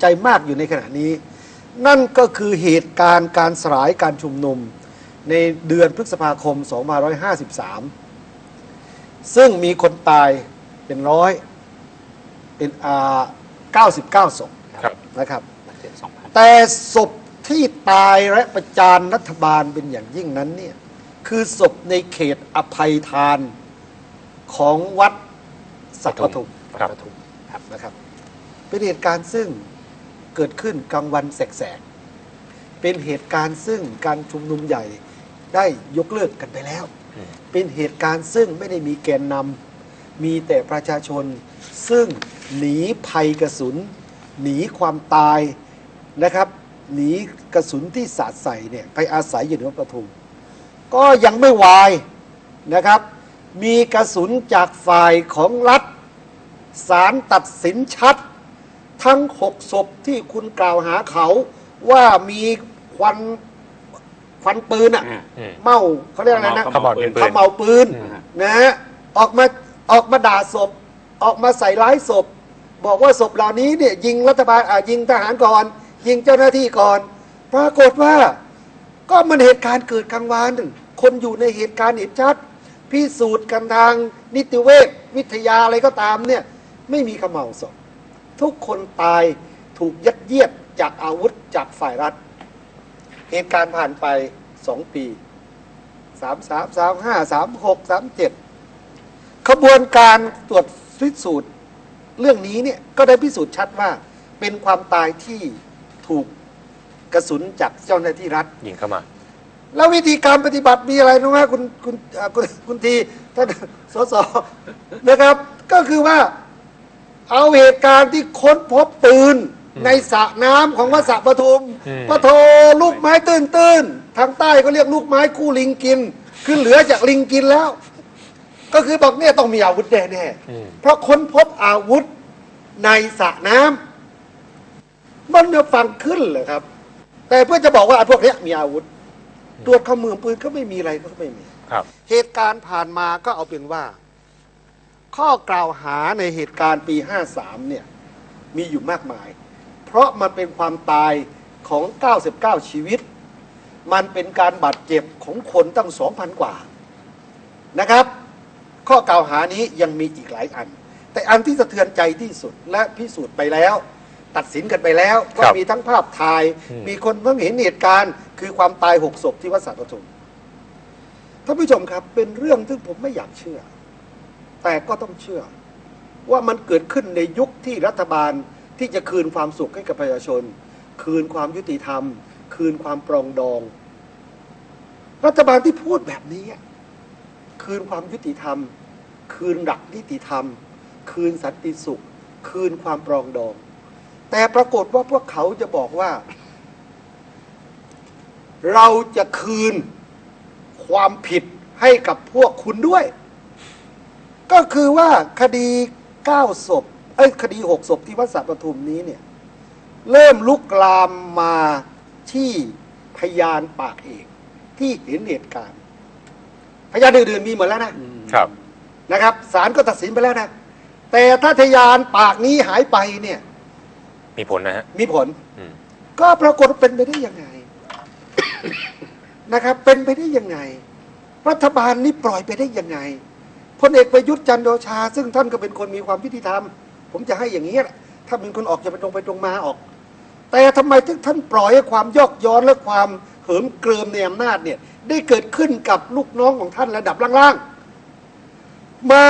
ใจมากอยู่ในขณะนี้ นั่นก็คือเหตุการณ์การสลายการชุมนุมในเดือนพฤษภาคม 2553 ซึ่งมีคนตายเป็นร้อยเป็นอ่า99ศพครับ นะครับบาดเจ็บสองพันแต่ศพที่ตายและประจานรัฐบาลเป็นอย่างยิ่งนั้นเนี่ยคือศพในเขตอภัยทานของวัดสักปทุมครับปทุมครับนะครับ เป็นเหตุการณ์ซึ่ง เกิดขึ้นกลางวันแสกๆเป็นเหตุการณ์ซึ่งการชุมนุมใหญ่ได้ยกเลิกกันไปแล้ว เป็นเหตุการณ์ซึ่งไม่ได้มีแกนนำมีแต่ประชาชน ซึ่งหนีภัยกระสุน หนีความตายนะครับ หนีกระสุนที่สาดใส่เนี่ยไปอาศัยอยู่ในวัดปทุม ก็ยังไม่วายนะครับ มีกระสุนจากฝ่ายของรัฐศาลตัดสินชัด ทั้งหกศพที่คุณกล่าวหาเขาว่ามีควันควันปืนอะอ่า อืม เมาเขาเรียกอะไรนะขม่าวดินปืน ขมเหลาปืนอืม นะฮะออกมาออกมาด่าศพ ออกมาใส่ร้ายศพ บอกว่าศพเหล่านี้เนี่ยยิงรัฐบาลอะยิงทหารก่อน ยิงเจ้าหน้าที่ก่อน ปรากฏว่า ก็มันเหตุการณ์เกิดกลางวัน คนอยู่ในเหตุการณ์เห็นชัดพิสูจน์กันทางนิติเวชวิทยาอะไรก็ตามเนี่ย ไม่มีขมเหลาศพ ทุกคนตายถูกยัดเยียดจากอาวุธจากฝ่ายรัฐ เหตุการณ์ผ่านไปสองปีสามสามสามห้าสามหกสามเจ็ดขบวนการตรวจพิสูจน์เรื่องนี้เนี่ยก็ได้พิสูจน์ชัดว่าเป็นความตายที่ถูกกระสุนจากเจ้าหน้าที่รัฐ ยิงเข้ามา แล้ววิธีการปฏิบัติมีอะไรรู้ไหมคุณคุณอ่าคุณคุณทีท่านสสนะครับ ก็คือว่า เอาเหตุการณ์ที่ค้นพบปืนอืมในสระน้ำของวัดสระปทุมอืม ปะโทลูกไม้ตื้นตื้นๆทางใต้ก็เรียกลูกไม้คู่ลิงกิน คือเหลือจากลิงกินแล้ว ก็คือบอกเนี่ยต้องมีอาวุธแน่ๆอืมเพราะค้นพบอาวุธในสระน้ำมันจะฟังขึ้นเลยครับ แต่เพื่อจะบอกว่าไอ้พวกเนี้ยมีอาวุธตรวจข้อมือปืนก็ไม่มีอะไรก็ไม่มี ครับ เหตุการณ์ผ่านมาก็เอาเป็นว่า ข้อกล่าวหาในเหตุการณ์ปี 53 เนี่ย มีอยู่มากมาย เพราะมันเป็นความตายของ 99 ชีวิต มันเป็นการบาดเจ็บของคนตั้ง 2,000 กว่านะครับ ข้อกล่าวหานี้ยังมีอีกหลายอัน แต่อันที่สะเทือนใจที่สุดและพิสูจน์ไปแล้ว ตัดสินกันไปแล้ว ก็ครับมีทั้งภาพถ่ายอืมมีคนเพิ่งเห็นเหตุการณ์ คือความตายหกศพที่วัดสระปทุมท่านผู้ชมครับเป็นเรื่องที่ผมไม่อยากเชื่อ แต่ก็ต้องเชื่อ ว่ามันเกิดขึ้นในยุคที่รัฐบาลที่จะคืนความสุขให้กับประชาชน คืนความยุติธรรม คืนความปรองดอง รัฐบาลที่พูดแบบนี้ คืนความยุติธรรม คืนหลักนิติธรรม คืนสันติสุข คืนความปรองดอง แต่ปรากฏว่าพวกเขาจะบอกว่า เราจะคืนความผิดให้กับพวกคุณด้วย ก็คือว่าคดีเก้าศพเอ้ยคดีหกศพที่วัดสระปทุมนี้เนี่ย เริ่มลุกลามมาที่พยานปากเอกที่เห็นเหตุการณ์ พยานอื่นๆมีหมดแล้วนะครับนะครับศาลก็ตัดสินไปแล้วนะ แต่ถ้าพยานปากนี้หายไปเนี่ย มีผลนะฮะ มีผลอืมก็ปรากฏว่าเป็นไปได้ยังไง นะครับ เป็นไปได้ยังไง รัฐบาลนี้ปล่อยไปได้ยังไง พลเอกประยุทธ์จันทร์โอชา ซึ่งท่านก็เป็นคนมีความยุติธรรม ผมจะให้อย่างนี้แหละถ้าเป็นคนออกจะไปตรงไปตรงมาออก แต่ทำไมถึงท่านปล่อยให้ความยอกย้อนและความเหิมเกริมในอำนาจเนี่ยได้เกิดขึ้นกับลูกน้องของท่านระดับล่างๆ มา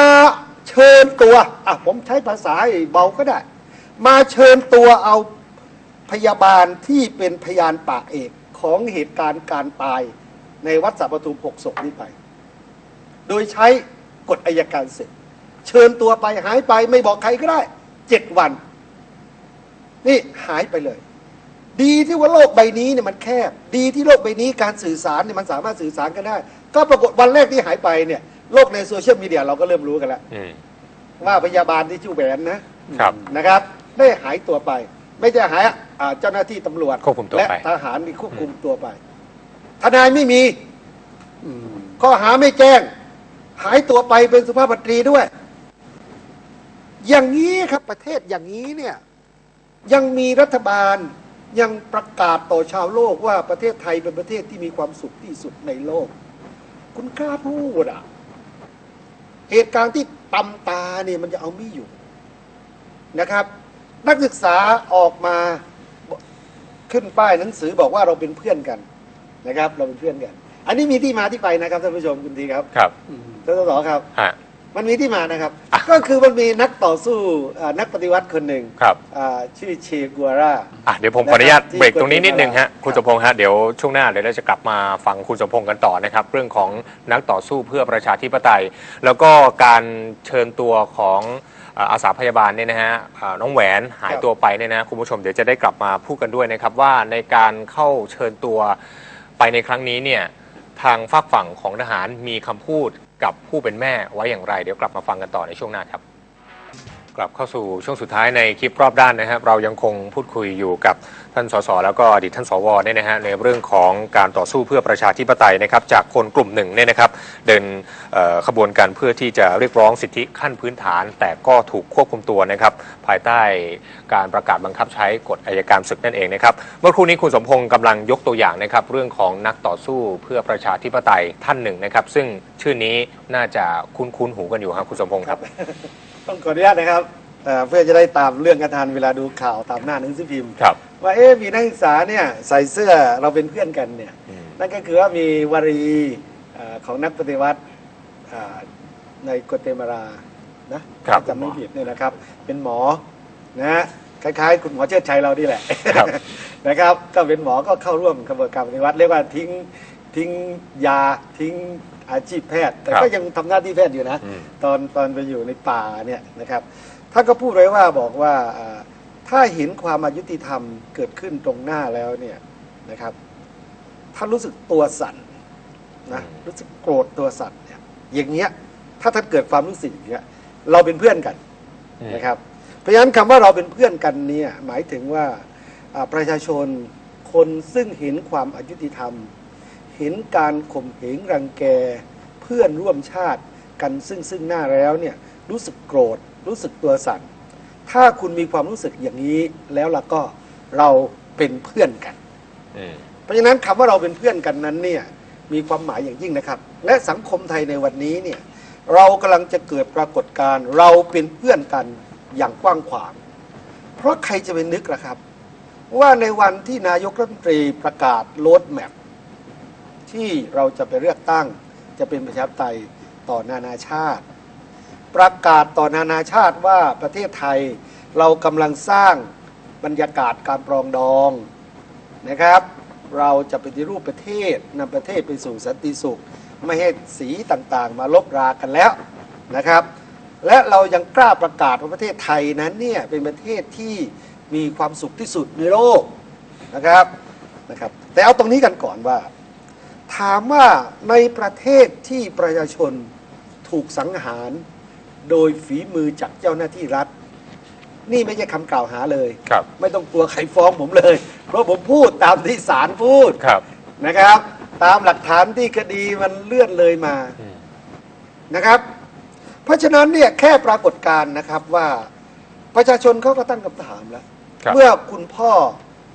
เชิญตัวอะผมใช้ภาษาเบาก็ได้ มาเชิญตัวเอาพยาบาลที่เป็นพยานปากเอกของเหตุการณ์การตายในวัดสระปทุมหกศพนี้ไป โดยใช้ กฎอายการศึก เชิญตัวไปหายไปไม่บอกใครก็ได้เจ็ดวัน นี่หายไปเลย ดีที่ว่าโลกใบนี้เนี่ยมันแคบ ดีที่โลกใบนี้การสื่อสารเนี่ยมันสามารถสื่อสารกันได้ ก็ปรากฏวันแรกที่หายไปเนี่ยโลกในโซเชียลมีเดียเราก็เริ่มรู้กันแล้วอืม ว่าพยาบาลที่ชื่อแหวนนะครับ นะครับ ได้หายตัวไป ไม่ใช่หายอ่าเจ้าหน้าที่ตำรวจควบคุมตัวและไป ทหารนี่ควบคุมตัวไป ทนายไม่มี ข้อหาไม่แจ้ง หายตัวไปเป็นสุภาพสตรีด้วย อย่างนี้ครับประเทศอย่างนี้เนี่ย ยังมีรัฐบาลยังประกาศต่อชาวโลกว่าประเทศไทยเป็นประเทศที่มีความสุขที่สุดในโลก คุณกล้าพูดอะ เหตุการณ์ที่ตำตาเนี่ยมันจะเอาไม่อยู่นะครับ นักศึกษาออกมาขึ้นป้ายหนังสือบอกว่าเราเป็นเพื่อนกันนะครับ เราเป็นเพื่อนกัน อันนี้มีที่มาที่ไปนะครับท่านผู้ชมคุณทีครับครับ ท่านสสครับ ฮะ มันมีที่มานะครับก็คือมันมีนักต่อสู้อ่านักปฏิวัติคนหนึ่งครับ อ่าชื่อเชกัวรา อะเดี๋ยวผมขออนุญาตนะครับที่เบรกตรงนี้นิดนึงฮะครับคุณสมพงษ์ฮะเดี๋ยวช่วงหน้าเดี๋ยวเราจะกลับมาฟังคุณสมพงษ์กันต่อนะครับ เรื่องของนักต่อสู้เพื่อประชาธิปไตย แล้วก็การเชิญตัวของอ่าอาสาพยาบาลเนี่ยนะฮะอ่าน้องแหวนหายตัวไปเนี่ยนะคุณผู้ชมเดี๋ยวจะได้กลับมาพูดกันด้วยนะครับว่าในการเข้าเชิญตัวไปในครั้งนี้เนี่ย ทางฝากฝั่งของทหารมีคำพูดกับผู้เป็นแม่ไว้อย่างไร เดี๋ยวกลับมาฟังกันต่อในช่วงหน้าครับ กลับเข้าสู่ช่วงสุดท้ายในคลิปรอบด้านนะครับ เรายังคงพูดคุยอยู่กับท่านสสแล้วก็อดีตท่านสวเนี่ยนะฮะในเรื่องของการต่อสู้เพื่อประชาธิปไตยนะครับ จากคนกลุ่มหนึ่งเนี่ยนะครับเดินขบวนการเพื่อที่จะเรียกร้องสิทธิขั้นพื้นฐาน แต่ก็ถูกควบคุมตัวนะครับ ภายใต้การประกาศบังคับใช้กฎอายการศึกนั่นเองนะครับ เมื่อครู่นี้คุณสมพงศ์กำลังยกตัวอย่างนะครับ เรื่องของนักต่อสู้เพื่อประชาธิปไตยท่านหนึ่งนะครับ ซึ่งชื่อนี้น่าจะคุ้นๆหูกันอยู่ครับคุณสมพงศ์ครับ ต้องขออนุญาตนะครับเอ่อเพื่อจะได้ตามเรื่องกันทันเวลาดูข่าวตามหน้าหนังสือพิมพ์ ครับ ว่าเอ๊ะมีนักศึกษาเนี่ยใส่เสื้อเราเป็นเพื่อนกันเนี่ยอืม นั่นก็คือว่ามีวรีเอ่อของนักปฏิวัติเอ่อในกัวเตมาลานะครับ จำไม่ผิดเนี่ยนะครับ เป็นหมอนะฮะคล้ายๆ คุณหมอเชิดชัยเรานี่แหละ ครับ นะครับก็เป็นหมอก็เข้าร่วมกระบวนการปฏิวัติเรียกว่าทิ้งทิ้งยาทิ้ง อาชีพแพทย์ แต่ครับก็ยังทำหน้าที่แพทย์อยู่นะอืมตอนตอนไปอยู่ในป่าเนี่ยนะครับท่านก็พูดไว้ว่าบอกว่าอ่าถ้าเห็นความอายุติธรรมเกิดขึ้นตรงหน้าแล้วเนี่ยนะครับท่านรู้สึกตัวสั่นนะอืมรู้สึกโกรธตัวสั่นเนี่ยอย่างเงี้ยถ้าท่านเกิดความรู้สึกอย่างเงี้ยเราเป็นเพื่อนกันนะครับ เพราะฉะนั้นคำว่าเราเป็นเพื่อนกันเนี่ยหมายถึงว่าอ่าประชาชนคนซึ่งเห็นความอายุติธรรม เห็นการข่มเหงรังแก เพื่อนร่วมชาติกันซึ่งซึ่งหน้าแล้วเนี่ยรู้สึกโกรธ รู้สึกตัวสั่น ถ้าคุณมีความรู้สึกอย่างนี้แล้วล่ะก็เราเป็นเพื่อนกันอืมเพราะฉะนั้นคำว่าเราเป็นเพื่อนกันนั้นเนี่ยมีความหมายอย่างยิ่งนะครับ และสังคมไทยในวันนี้เนี่ยเรากำลังจะเกิดปรากฏการณ์เราเป็นเพื่อนกันอย่างกว้างขวาง เพราะใครจะไปนึกล่ะครับ ว่าในวันที่นายกรัฐมนตรีประกาศโลดแมพ ที่เราจะไปเลือกตั้ง จะเป็นประชาธิปไตยต่อนานาชาติ ประกาศต่อนานาชาติว่าประเทศไทยเรากำลังสร้างบรรยากาศการปรองดองนะครับ เราจะปฏิรูปประเทศนำประเทศไปสู่สันติสุข ไม่ให้สีต่างๆ มาลบรากันแล้วนะครับ และเรายังกล้าประกาศว่าประเทศไทยนั้นเนี่ยเป็นประเทศที่มีความสุขที่สุดในโลกนะครับนะครับ แต่เอาตรงนี้กันก่อนว่า ถามว่าในประเทศที่ประชาชนถูกสังหาร โดยฝีมือจากเจ้าหน้าที่รัฐ นี่ไม่ใช่คำกล่าวหาเลย ครับ ไม่ต้องกลัวใครฟ้องผมเลย เพราะผมพูดตามที่ศาลพูดครับ นะครับ ตามหลักฐานที่คดีมันเลื่อนเลยมาอืม นะครับ เพราะฉะนั้นเนี่ยแค่ปรากฏการณ์นะครับว่าประชาชนเขาก็ตั้งคำถามแล้ว ครับเมื่อคุณพ่อ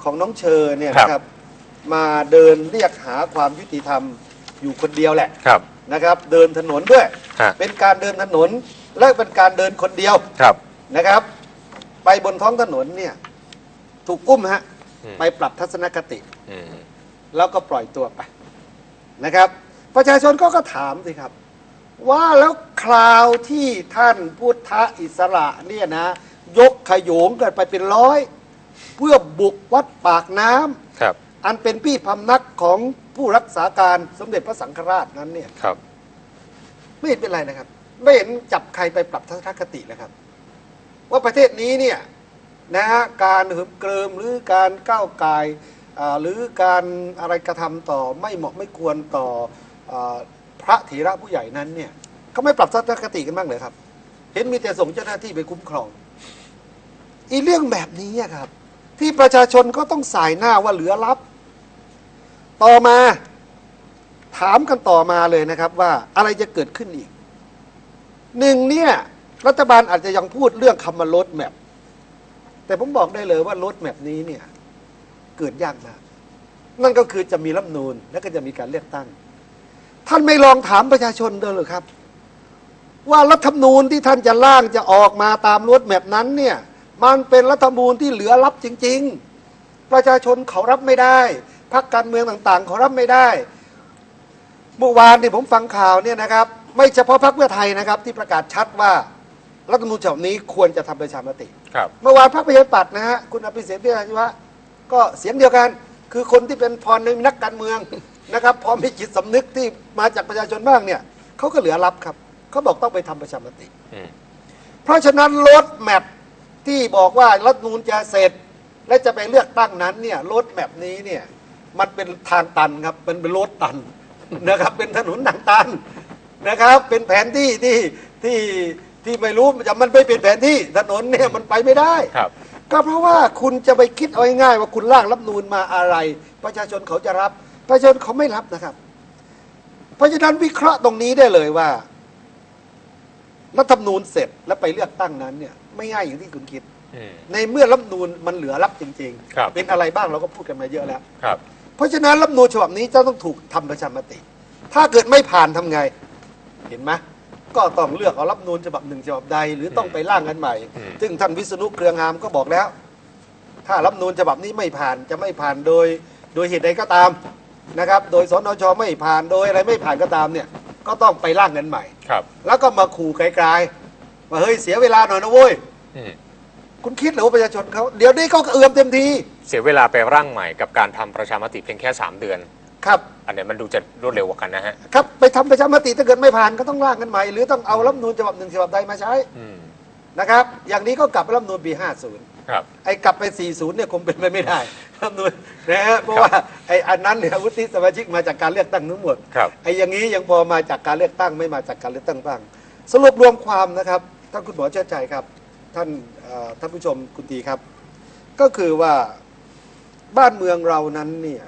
ของน้องเชอเนี่ยครับนะครับ มาเดินเรียกหาความยุติธรรมอยู่คนเดียวแหละครับ นะครับ เดินถนนด้วย ฮะ เป็นการเดินถนนและเป็นการเดินคนเดียวครับ นะครับ ไปบนท้องถนนเนี่ยถูกกุ้มฮะอืม ไปปรับทัศนคติ อืม แล้วก็ปล่อยตัวไปนะครับ ประชาชนก็ก็ถามสิครับ ว่าแล้วคราวที่ท่านพุทธอิสระเนี่ยนะ ยกขโยงกันไปเป็นร้อย เพื่อบุกวัดปากน้ำ ครับ อันเป็นพี่พำนักของผู้รักษาการสมเด็จพระสังฆราชนั้นเนี่ย ครับ ไม่เห็นเป็นไรนะครับ ไม่เห็นจับใครไปปรับทัศนคตินะครับ ว่าประเทศนี้เนี่ยนะฮะการหืมเกริมหรือการก้าวไกายอ่าหรือการอะไรกระทำต่อไม่เหมาะไม่ควรต่ออาพระเถระผู้ใหญ่นั้นเนี่ยเขาไม่ปรับทัศนคติกันบ้างเลยครับ เห็นมีแต่ส่งเจ้าหน้าที่ไปคุ้มครอง อีเรื่องแบบนี้อะครับ ที่ประชาชนก็ต้องสายหน้าว่าเหลือลับ ต่อมาถามกันต่อมาเลยนะครับว่าอะไรจะเกิดขึ้นอีกหนึ่งเนี่ยรัฐบาลอาจจะยังพูดเรื่องคำว่าลดแมพแต่ผมบอกได้เลยว่ารถแมพนี้เนี่ยเกิดยากมากนั่นก็คือจะมีรัฐมนูนแล้วก็จะมีการเลือกตั้ง ท่านไม่ลองถามประชาชนดูเลยครับ ว่ารัฐธรรมนูญที่ท่านจะร่างจะออกมาตามรถแมพนั้นเนี่ยมันเป็นรัฐธรรมนูญที่เหลือลับจริง ๆ ประชาชนเขารับไม่ได้ พรรคการเมืองต่างๆ เขารับไม่ได้ เมื่อวานที่ผมฟังข่าวเนี่ยนะครับ ไม่เฉพาะพรรคเพื่อไทยนะครับ ที่ประกาศชัดว่ารัฐธรรมนูญฉบับนี้ควรจะทำประชามติ ครับ เมื่อวานพรรคประชาธิปัตย์นะฮะคุณอภิสิทธิ์เวชอาชีวะก็เสียงเดียวกัน คือคนที่เป็นพรในนักการเมืองนะครับพร้อมมีจิตสำนึกที่มาจากประชาชนบ้างเนี่ยเขาก็เหลือรับครับเขาบอกต้องไปทำประชามติอืมเพราะฉะนั้นรถแมพที่บอกว่ารัฐธรรมนูนจะเสร็จ และจะไปเลือกตั้งนั้นเนี่ยรถแมพนี้เนี่ย มันเป็นทางตันครับมันเป็นรถตันนะครับ เป็นถนนหนังตันนะครับ เป็นแผนที่ที่ที่ที่ไม่รู้จะมันไม่เป็นแผนที่ถนนเนี่ยมันไปไม่ได้ครับ ก็เพราะว่าคุณจะไปคิดเอาง่ายๆว่าคุณร่างรัฐธรรมนูนมาอะไร ประชาชนเขาจะรับ ประชาชนเขาไม่รับนะครับ เพราะฉะนั้นวิเคราะห์ตรงนี้ได้เลยว่ารัฐธรรมนูญเสร็จแล้วไปเลือกตั้งนั้นเนี่ย ไม่ง่ายอย่างที่คุณคิดอืมในเมื่อรัฐธรรมนูญมันเหลือรับจริงครับเป็นอะไรบ้างเราก็พูดกันมาเยอะแล้วครับ เพราะฉะนั้นรัฐธรรมนูญฉบับนี้จะต้องถูกทำประชามติ ถ้าเกิดไม่ผ่านทำไง เห็นไหมก็ต้องเลือกเอารัฐธรรมนูญฉบับหนึ่งฉบับใด หรือต้องไปร่างกันใหม่อืมซึ่งท่านวิษณุเครืองามก็บอกแล้ว ถ้ารัฐธรรมนูญฉบับนี้ไม่ผ่านจะไม่ผ่านโดย โดยเหตุใดก็ตามนะครับ โดยสนชไม่ผ่านโดยอะไรไม่ผ่านก็ตามเนี่ย ก็ต้องไปร่างกันใหม่ ครับ แล้วก็มาขู่ไกลๆว่าเฮ้ยเสียเวลาหน่อยนะเว้ยอืม คุณคิดเหรือว่าประชาชนเขาเดี๋ยวนี้เขาก็เอื้อมเต็มทีเสียเวลาไปร่างใหม่กับการทำประชามติเพียงแค่ 3 เดือน ครับ อันเนี้ยมันดูจะรวดเร็วกว่ากันนะฮะครับไปทำประชามติถ้าเกิดไม่ผ่านก็ต้องร่างกันใหม่ หรือต้องเอารัฐธรรมนูญฉบับหนึ่งฉบับใดมาใช้อืมนะครับ อย่างนี้ก็กลับไปรัฐธรรมนูญปี50ครับไอ้กลับไป 40 เนี่ยคงเป็นไปไม่ได้รัฐธรรมนูญนะฮะเพราะว่าไอ้อันนั้นเนี่ยวุฒิสมาชิกมาจากการเลือกตั้งทั้งหมด ครับ ไอ้อย่างนี้ยังพอมาจากการเลือกตั้งไม่มาจากการเลือกตั้งบ้าง สรุปรวมความนะครับท่านคุณหมอเชิดใจครับ ท่านเอ่อท่านผู้ชมคุณตีครับ ก็คือว่าบ้านเมืองเรานั้นเนี่ย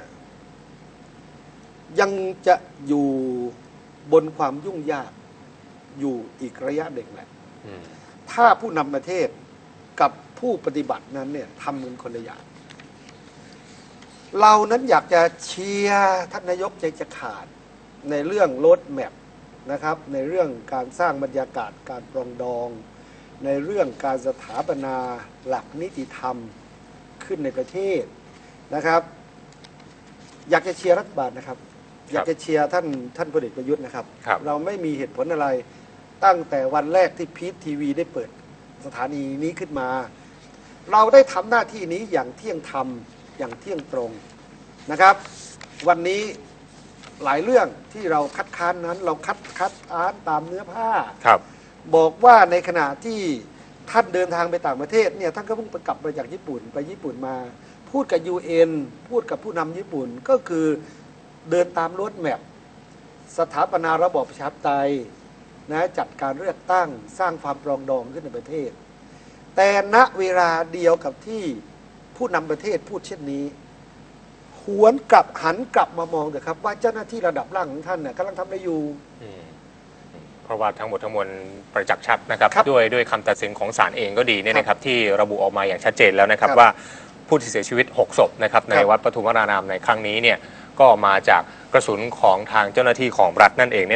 ยังจะอยู่บนความยุ่งยากอยู่อีกระยะหนึ่งแหละอืมถ้าผู้นำประเทศกับผู้ปฏิบัตินั้นเนี่ยทำกันคนละอย่างเรานั้นอยากจะเชียร์ท่านนายกใจจะขาดในเรื่องรถแมพนะครับ ในเรื่องการสร้างบรรยากาศการปรองดอง ในเรื่องการสถาปนาหลักนิติธรรมขึ้นในประเทศนะครับ อยากจะเชียร์รัฐบาลนะครับ อยากจะเชียร์ท่านท่านพลเอกประยุทธ์นะครับครับเราไม่มีเหตุผลอะไรตั้งแต่วันแรกที่พีททีวีได้เปิดสถานีนี้ขึ้นมา เราได้ทำหน้าที่นี้อย่างเที่ยงธรรมอย่างเที่ยงตรงนะครับ วันนี้หลายเรื่องที่เราคัดค้านนั้น เราคัดคัดค้านตามเนื้อผ้าครับ บอกว่าในขณะที่ท่านเดินทางไปต่างประเทศเนี่ยท่านก็เพิ่งไปกลับมาจากญี่ปุ่นไปญี่ปุ่นมา พูดกับ UN พูดกับผู้นำญี่ปุ่นก็คือเดินตามรถแมพสถาปนาระบอบประชาธิปไตยนะจัดการเลือกตั้งสร้างความปรองดองขึ้นในประเทศ แต่ณเวลาเดียวกับที่ผู้นำประเทศพูดเช่นนี้ หวนกลับหันกลับมามองเถอะครับ ว่าเจ้าหน้าที่ระดับล่างของท่านเนี่ยกำลังทำอะไรอยู่ เพราะว่าทั้งหมดทั้งมวลประจักษ์ชัดนะครับครับด้วยด้วยคำตัดสินของศาลเองก็ดีเนี่ยครับนะครับที่ระบุออกมาอย่างชัดเจนแล้วนะครับครับว่าผู้ที่เสียชีวิต 6 ศพนะครับในครับวัดปฐุมวนารามในครั้งนี้เนี่ยก็มาจากกระสุนของทางเจ้าหน้าที่ของรัฐนั่นเองเนี่ย